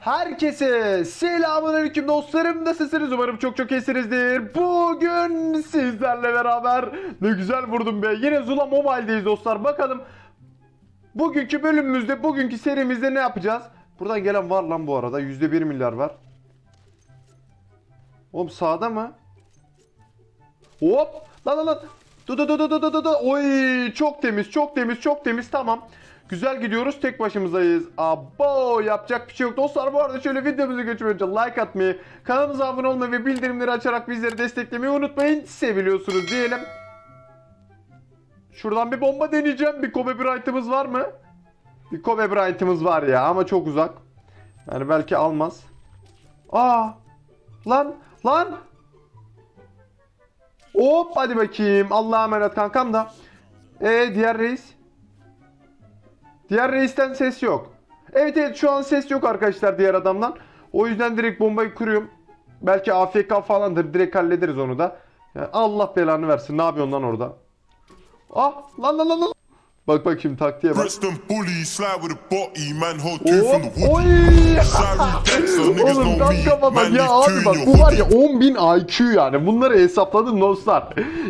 Herkese selamünaleyküm dostlarım. Nasılsınız? Umarım çok çok iyisinizdir. Bugün sizlerle beraber ne güzel vurdum be. Yine Zula Mobile'deyiz dostlar. Bakalım bugünkü bölümümüzde, bugünkü serimizde ne yapacağız? Buradan gelen var lan bu arada. %1 milyar var. Oğlum sağda mı? Hop! Lan lan lan! Du du du du du du du du. Oy çok temiz çok temiz çok temiz tamam. Güzel gidiyoruz tek başımızdayız. Abo yapacak bir şey yok. Dostlar bu arada şöyle videomuzu geçmeden önce like atmayı, kanalımıza abone olmayı ve bildirimleri açarak bizleri desteklemeyi unutmayın. Seviliyorsunuz diyelim. Şuradan bir bomba deneyeceğim. Bir Kobe Bryant'ımız var mı? Bir Kobe Bryant'ımız var ya ama çok uzak. Yani belki almaz. Aa! Lan! Lan! Hop hadi bakayım. Allah'a emanet kankam da. E diğer reis? Diğer reisten ses yok. Evet evet şu an ses yok arkadaşlar diğer adamdan. O yüzden direkt bombayı kuruyorum. Belki AFK falandır. Direkt hallederiz onu da. Ya Allah belanı versin. Ne yapıyorsun lan orada? Ah lan lan lan lan. Bak bak şimdi taktiğe bak. Oy. Bak Man, ya abi bak bu var ya hoodie. 10.000 IQ yani bunları hesapladım dostlar.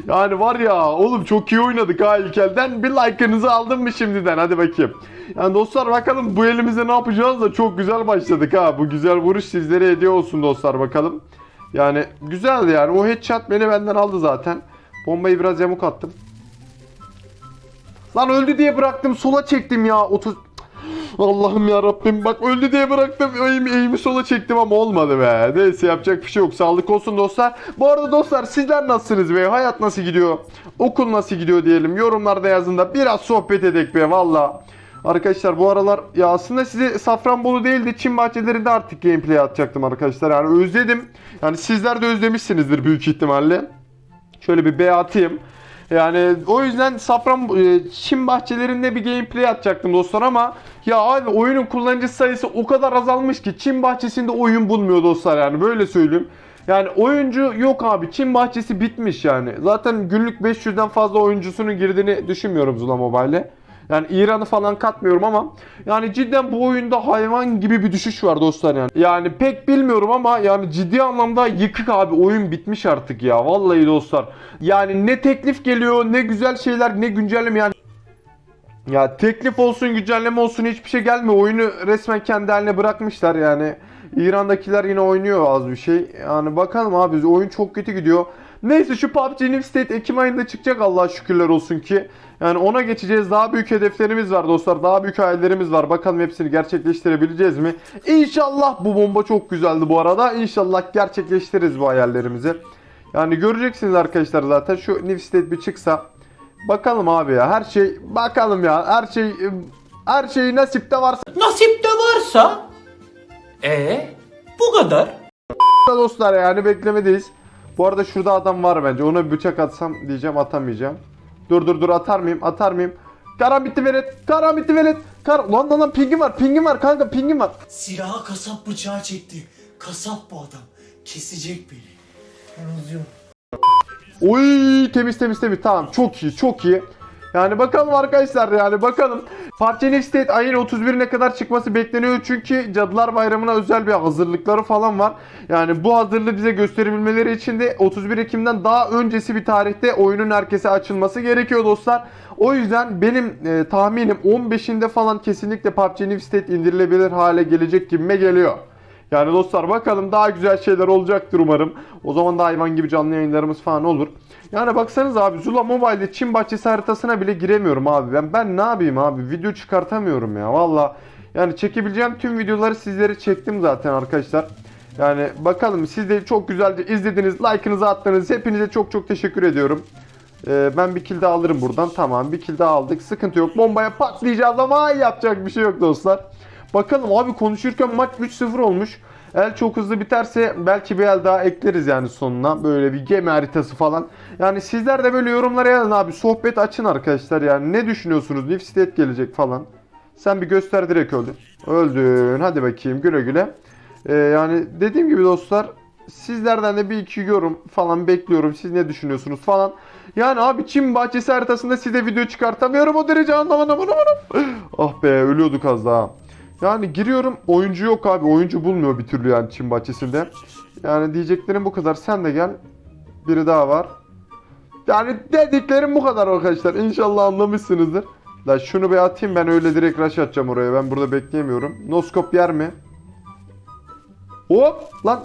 Yani var ya oğlum çok iyi oynadık ha ilkelden bir like'ınızı aldım mı şimdiden hadi bakayım. Yani dostlar bakalım bu elimizde ne yapacağız da çok güzel başladık ha bu güzel vuruş sizlere hediye olsun dostlar bakalım. Yani güzeldi yani o headshot beni benden aldı zaten. Bombayı biraz yamuk attım. Lan öldü diye bıraktım sola çektim ya 30 Allah'ım ya Rabbim bak öldü diye bıraktım eğimi, eğimi sola çektim ama olmadı be. Neyse yapacak bir şey yok. Sağlık olsun dostlar. Bu arada dostlar sizler nasılsınız be? Hayat nasıl gidiyor? Okul nasıl gidiyor diyelim. Yorumlarda yazın da biraz sohbet edek be valla. Arkadaşlar bu aralar ya aslında size Safranbolu değil de Çin bahçelerinde artık gameplay atacaktım arkadaşlar. Yani özledim. Yani sizler de özlemişsinizdir büyük ihtimalle. Şöyle bir B atayım. Yani o yüzden Safran e, Çin bahçelerinde bir gameplay atacaktım dostlar ama ya abi oyunun kullanıcı sayısı o kadar azalmış ki Çin bahçesinde oyun bulmuyor dostlar yani böyle söyleyeyim. Yani oyuncu yok abi. Çin bahçesi bitmiş yani. Zaten günlük 500'den fazla oyuncusunun girdiğini düşünmüyorum Zula Mobile'e. Yani İran'ı falan katmıyorum ama yani cidden bu oyunda hayvan gibi bir düşüş var dostlar yani. Yani pek bilmiyorum ama yani ciddi anlamda yıkık abi oyun bitmiş artık ya. Vallahi dostlar. Yani ne teklif geliyor ne güzel şeyler ne güncelleme yani. Ya teklif olsun güncelleme olsun hiçbir şey gelmiyor. Oyunu resmen kendi haline bırakmışlar yani. İran'dakiler yine oynuyor az bir şey. Yani bakalım abi oyun çok kötü gidiyor. Neyse şu PUBG New State Ekim ayında çıkacak Allah'a şükürler olsun ki. Yani ona geçeceğiz. Daha büyük hedeflerimiz var dostlar. Daha büyük hayallerimiz var. Bakalım hepsini gerçekleştirebileceğiz mi? İnşallah bu bomba çok güzeldi bu arada. İnşallah gerçekleştiririz bu hayallerimizi. Yani göreceksiniz arkadaşlar zaten. Şu New State bir çıksa. Bakalım abi ya. Her şey bakalım ya. Her şey her şey nasipte varsa Nasip de varsa e bu kadar. dostlar yani beklemedeyiz. Bu arada şurada adam var bence. Ona bir bıçak atsam diyeceğim atamayacağım. Dur dur dur atar mıyım? Atar mıyım? Karambiti velet. Karambiti velet. Kar lan lan lan pingim var. Pingim var kanka pingim var. Silahı kasap bıçağı çekti. Kasap bu adam. Kesecek beni. Ben uzuyorum. Oy temiz temiz temiz. Tamam çok iyi çok iyi. Yani bakalım arkadaşlar yani bakalım. Parçanın State ayın 31'ine kadar çıkması bekleniyor çünkü Cadılar Bayramı'na özel bir hazırlıkları falan var. Yani bu hazırlığı bize gösterebilmeleri için de 31 Ekim'den daha öncesi bir tarihte oyunun herkese açılması gerekiyor dostlar. O yüzden benim e, tahminim 15'inde falan kesinlikle PUBG New State indirilebilir hale gelecek gibime geliyor. Yani dostlar bakalım daha güzel şeyler olacaktır umarım. O zaman da hayvan gibi canlı yayınlarımız falan olur. Yani baksanız abi Zula Mobile'de Çin bahçesi haritasına bile giremiyorum abi. Ben ben ne yapayım abi? Video çıkartamıyorum ya. Valla yani çekebileceğim tüm videoları sizlere çektim zaten arkadaşlar. Yani bakalım siz de çok güzelce izlediniz. Like'ınızı attınız. Hepinize çok çok teşekkür ediyorum. Ee, ben bir kill daha alırım buradan. Tamam bir kill daha aldık. Sıkıntı yok. Bombaya patlayacağız ama yapacak bir şey yok dostlar. Bakalım abi konuşurken maç 3-0 olmuş. El çok hızlı biterse belki bir el daha ekleriz yani sonuna. Böyle bir gemi haritası falan. Yani sizler de böyle yorumlara yazın abi. Sohbet açın arkadaşlar yani. Ne düşünüyorsunuz? New State gelecek falan. Sen bir göster direkt öldün. Öldün. Hadi bakayım güle güle. Ee, yani dediğim gibi dostlar sizlerden de bir iki yorum falan bekliyorum. Siz ne düşünüyorsunuz falan. Yani abi Çin bahçesi haritasında size video çıkartamıyorum o derece anlamadım. anlamadım. Ah be ölüyorduk az daha. Yani giriyorum oyuncu yok abi. Oyuncu bulmuyor bir türlü yani Çin bahçesinde. Yani diyeceklerim bu kadar. Sen de gel. Biri daha var. Yani dediklerim bu kadar arkadaşlar. İnşallah anlamışsınızdır. La şunu bir atayım ben öyle direkt rush atacağım oraya. Ben burada bekleyemiyorum. Noskop yer mi? Hop lan.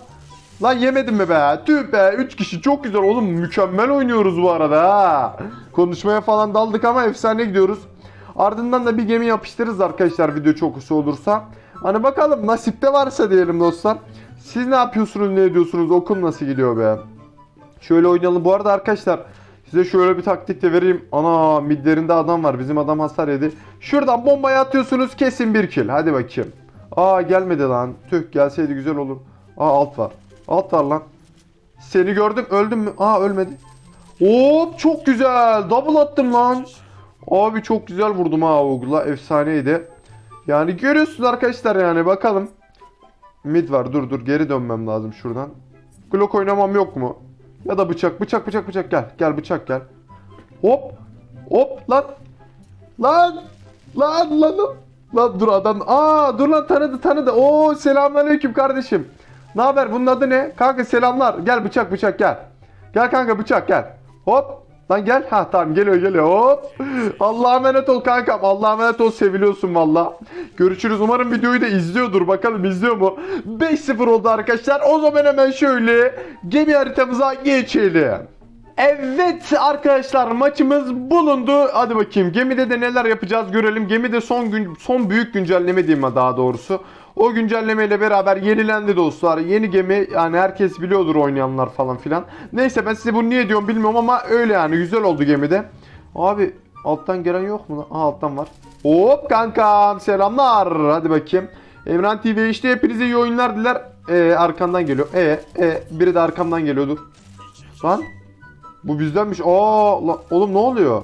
Lan yemedim mi be? Tüh be. 3 kişi çok güzel oğlum. Mükemmel oynuyoruz bu arada ha. Konuşmaya falan daldık ama efsane gidiyoruz. Ardından da bir gemi yapıştırırız arkadaşlar video çok kısa olursa. Hani bakalım nasipte varsa diyelim dostlar. Siz ne yapıyorsunuz ne ediyorsunuz okul nasıl gidiyor be? Şöyle oynayalım. Bu arada arkadaşlar size şöyle bir taktik de vereyim. Ana midlerinde adam var. Bizim adam hasar yedi. Şuradan bombayı atıyorsunuz kesin bir kill. Hadi bakayım. Aa gelmedi lan. Tüh gelseydi güzel olur. Aa alt var. Alt var lan. Seni gördüm öldüm mü? Aa ölmedi. Hop çok güzel. Double attım lan. Abi çok güzel vurdum ha Oğul'a. Efsaneydi. Yani görüyorsunuz arkadaşlar yani bakalım. Mid var dur dur geri dönmem lazım şuradan. Glock oynamam yok mu? Ya da bıçak bıçak bıçak bıçak gel. Gel bıçak gel. Hop. Hop lan. Lan. Lan lan lan. Dur adam. Aa dur lan tanıdı tanıdı. Oo selamünaleyküm kardeşim. Ne haber? Bunun adı ne? Kanka selamlar. Gel bıçak bıçak gel. Gel kanka bıçak gel. Hop. Lan gel. Ha tamam geliyor geliyor. Hop. Allah'a emanet ol kankam. Allah'a emanet ol. Seviliyorsun valla. Görüşürüz. Umarım videoyu da izliyordur. Bakalım izliyor mu? 5-0 oldu arkadaşlar. O zaman hemen şöyle gemi haritamıza geçelim. Evet arkadaşlar maçımız bulundu. Hadi bakayım gemide de neler yapacağız görelim. Gemide son gün son büyük güncelleme diyeyim daha doğrusu. O güncellemeyle beraber yenilendi dostlar. Yeni gemi yani herkes biliyordur oynayanlar falan filan. Neyse ben size bunu niye diyorum bilmiyorum ama öyle yani güzel oldu gemide. Abi alttan gelen yok mu? Aha alttan var. Hop kankam selamlar. Hadi bakayım. Emran TV işte hepinize iyi oyunlar diler. Ee, arkandan geliyor. E e biri de arkamdan geliyordu. Lan bu bizdenmiş. Aa la- oğlum ne oluyor?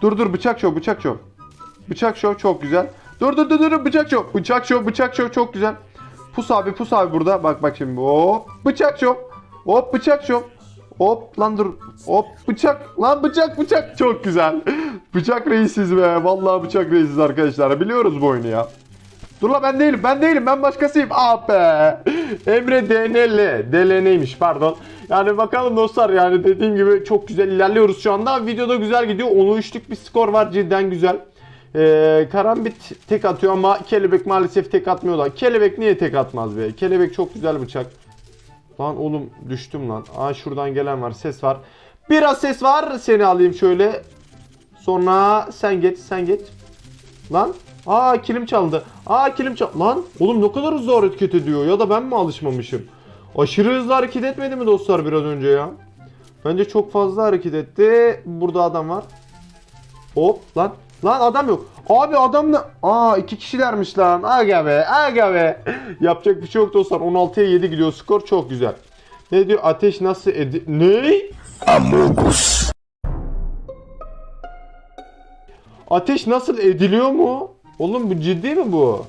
Dur dur bıçak şov bıçak şov. Bıçak şov çok güzel. Dur dur dur dur bıçak şov. Bıçak şov bıçak şov çok güzel. Pus abi pus abi burada. Bak bak şimdi. Hop bıçak şov. Hop bıçak şov. Hop lan dur. Hop bıçak. Lan bıçak bıçak. Çok güzel. bıçak reisiz be. Vallahi bıçak reisiz arkadaşlar. Biliyoruz bu oyunu ya. Dur la ben değilim ben değilim ben başkasıyım. Ah be. Emre DNL. DLN'ymiş pardon. Yani bakalım dostlar yani dediğim gibi çok güzel ilerliyoruz şu anda. Videoda güzel gidiyor. 10'u 3'lük bir skor var cidden güzel. Ee, karambit tek atıyor ama kelebek maalesef tek atmıyor da. Kelebek niye tek atmaz be? Kelebek çok güzel bıçak. Lan oğlum düştüm lan. Aa şuradan gelen var ses var. Biraz ses var. Seni alayım şöyle. Sonra sen geç sen geç. Lan. Aa kilim çaldı. Aa kilim çaldı. Lan oğlum ne kadar hızlı hareket ediyor ya da ben mi alışmamışım? Aşırı hızlı hareket etmedi mi dostlar biraz önce ya? Bence çok fazla hareket etti. Burada adam var. Hop lan. Lan adam yok. Abi adam da... Aa iki kişilermiş lan. Aga be. Aga be. Yapacak bir şey yok dostlar. 16'ya 7 gidiyor. Skor çok güzel. Ne diyor? Ateş nasıl edi... Ne? Ateş nasıl ediliyor mu? Oğlum bu ciddi mi bu?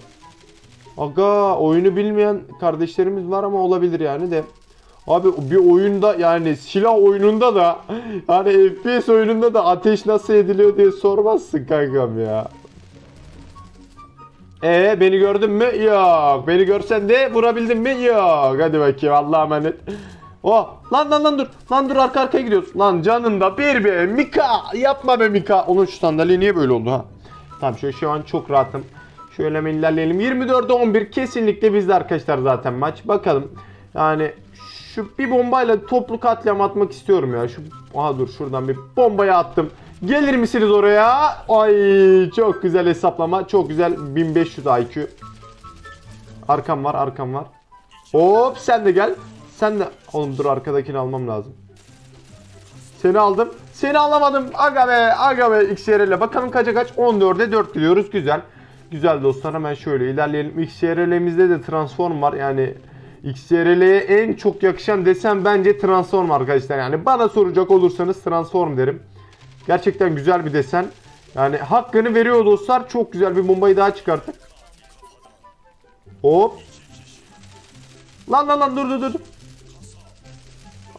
Aga oyunu bilmeyen kardeşlerimiz var ama olabilir yani de. Abi bir oyunda yani silah oyununda da hani FPS oyununda da ateş nasıl ediliyor diye sormazsın kankam ya. Ee beni gördün mü? Yok. Beni görsen de vurabildin mi? Yok. Hadi bakayım Allah'a emanet. Oh lan lan lan dur. Lan dur arka arkaya gidiyoruz. Lan canında bir be Mika. Yapma be Mika. Onun şu sandalye niye böyle oldu ha? Tamam şöyle şu an çok rahatım. Şöyle hemen ilerleyelim. 24'e 11 kesinlikle bizde arkadaşlar zaten maç. Bakalım. Yani şu bir bombayla toplu katliam atmak istiyorum ya. Şu aha dur şuradan bir bombayı attım. Gelir misiniz oraya? Ay çok güzel hesaplama. Çok güzel 1500 IQ. Arkam var, arkam var. Hop sen de gel. Sen de oğlum dur arkadakini almam lazım. Seni aldım. Seni alamadım. Aga be, aga be XRL. Bakalım kaça kaç? 14'e 4 gidiyoruz. Güzel. Güzel dostlar hemen şöyle ilerleyelim. XRL'imizde de transform var. Yani XRL'ye en çok yakışan desem bence transform arkadaşlar. Yani bana soracak olursanız transform derim. Gerçekten güzel bir desen. Yani hakkını veriyor dostlar. Çok güzel bir bombayı daha çıkarttık. Hop. Lan lan lan dur dur dur.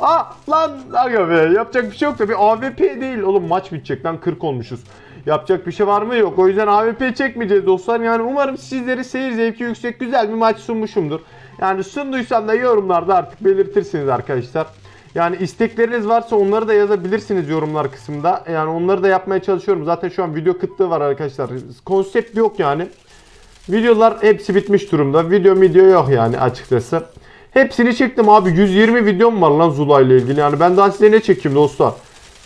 Aa lan aga be yapacak bir şey yok da bir AWP değil oğlum maç bitecek lan 40 olmuşuz. Yapacak bir şey var mı? Yok. O yüzden AWP çekmeyeceğiz dostlar. Yani umarım sizleri seyir zevki yüksek güzel bir maç sunmuşumdur. Yani sunduysam da yorumlarda artık belirtirsiniz arkadaşlar. Yani istekleriniz varsa onları da yazabilirsiniz yorumlar kısmında. Yani onları da yapmaya çalışıyorum. Zaten şu an video kıtlığı var arkadaşlar. Konsept yok yani. Videolar hepsi bitmiş durumda. Video video yok yani açıkçası. Hepsini çektim abi. 120 videom var lan Zula ile ilgili. Yani ben daha size ne çekeyim dostlar?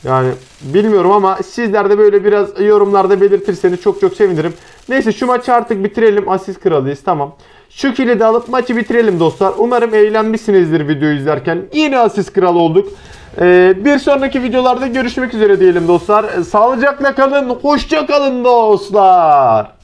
Yani bilmiyorum ama sizler de böyle biraz yorumlarda belirtirseniz çok çok sevinirim. Neyse şu maçı artık bitirelim. Asist kralıyız tamam. Şu kilidi alıp maçı bitirelim dostlar. Umarım eğlenmişsinizdir videoyu izlerken. Yine asist kral olduk. Ee, bir sonraki videolarda görüşmek üzere diyelim dostlar. Ee, Sağlıcakla kalın. Hoşça kalın dostlar.